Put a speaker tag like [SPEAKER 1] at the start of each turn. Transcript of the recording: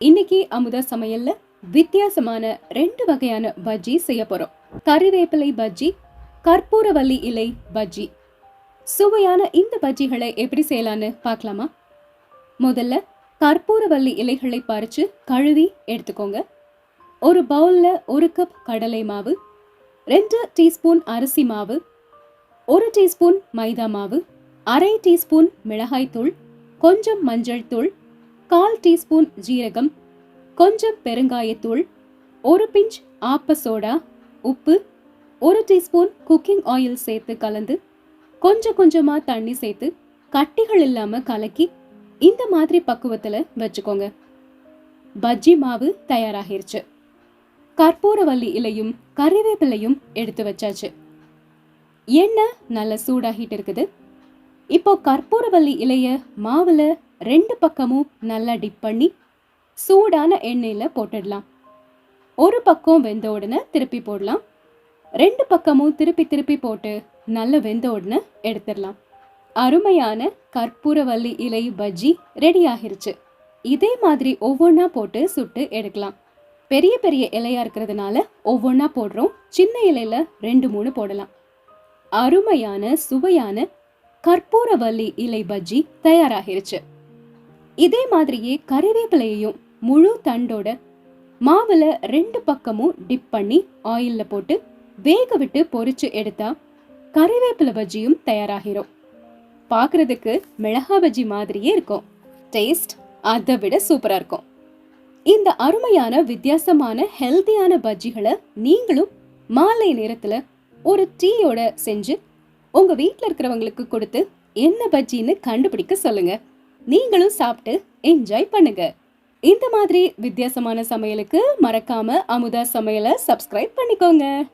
[SPEAKER 1] இன்னைக்கு அமுதா சமையல்ல வித்தியாசமான ரெண்டு வகையான பஜ்ஜி செய்ய போறோம். கறிவேப்பிலை பஜ்ஜி கற்பூரவல்லி இலை பஜ்ஜி. சுவையான இந்த பஜ்ஜிகளை எப்படி செய்யலான்னு பார்க்கலாமா? முதல்ல கற்பூரவல்லி இலைகளை பறித்து கழுவி எடுத்துக்கோங்க. ஒரு பவுலில் ஒரு கப் கடலை மாவு ரெண்டு டீஸ்பூன் அரிசி மாவு ஒரு டீஸ்பூன் மைதா மாவு அரை டீஸ்பூன் மிளகாய்த்தூள் கொஞ்சம் மஞ்சள் தூள் கால் டீஸ்பூன் ஜீரகம் கொஞ்சம் பெருங்காயத்தூள் ஒரு பிஞ்ச் ஆப்ப சோடா உப்பு ஒரு டீஸ்பூன் குக்கிங் ஆயில் சேர்த்து கலந்து கொஞ்சம் கொஞ்சமாக தண்ணி சேர்த்து கட்டிகள் இல்லாமல் கலக்கி இந்த மாதிரி பக்குவத்தில் வச்சுக்கோங்க. பஜ்ஜி மாவு தயாராகிருச்சு. கற்பூரவல்லி இலையும் கறிவேப்பிலையும் எடுத்து வச்சாச்சு. எண்ணெய் நல்லா சூடாகிட்டு இருக்குது. இப்போ கற்பூரவல்லி இலைய மாவில் ரெண்டு பக்கமும் நல்லா டிப் பண்ணி சூடான எண்ணெயில் போட்டுடலாம். ஒரு பக்கம் வெந்த உடனே திருப்பி போடலாம். ரெண்டு பக்கமும் திருப்பி திருப்பி போட்டு நல்ல வெந்த உடனே எடுத்துடலாம். அருமையான கற்பூரவள்ளி இலை பஜ்ஜி ரெடி ஆகிருச்சு. இதே மாதிரி ஒவ்வொன்றா போட்டு சுட்டு எடுக்கலாம். பெரிய பெரிய இலையா இருக்கிறதுனால ஒவ்வொன்றா போடுறோம். சின்ன இலையில ரெண்டு மூணு போடலாம். அருமையான சுவையான கற்பூரவல்லி இலை பஜ்ஜி தயாராகிருச்சு. இதே மாதிரியே கறிவேப்பிலையையும் முழு தண்டோட மாவுல ரெண்டு பக்கமும் டிப் பண்ணி ஆயில்ல போட்டு வேக விட்டு பொறிச்சு எடுத்தா கறிவேப்பிலை பஜ்ஜியும் தயாராகிரும். பார்க்குறதுக்கு மிளகா பஜ்ஜி மாதிரியே இருக்கும். டேஸ்ட் அதை விட சூப்பராக இருக்கும். இந்த அருமையான வித்தியாசமான ஹெல்த்தியான பஜ்ஜிகளை நீங்களும் மாலை நேரத்தில் ஒரு டீயோட செஞ்சு உங்கள் வீட்டில் இருக்கிறவங்களுக்கு கொடுத்து என்ன பஜ்ஜின்னு கண்டுபிடிக்க சொல்லுங்கள் நீங்களும் சாப்பிட்டு என்ஜாய் பண்ணுங்க. இந்த மாதிரி வித்தியாசமான சமையலுக்கு மறக்காம அமுதா சமையலை சப்ஸ்கிரைப் பண்ணிக்கோங்க.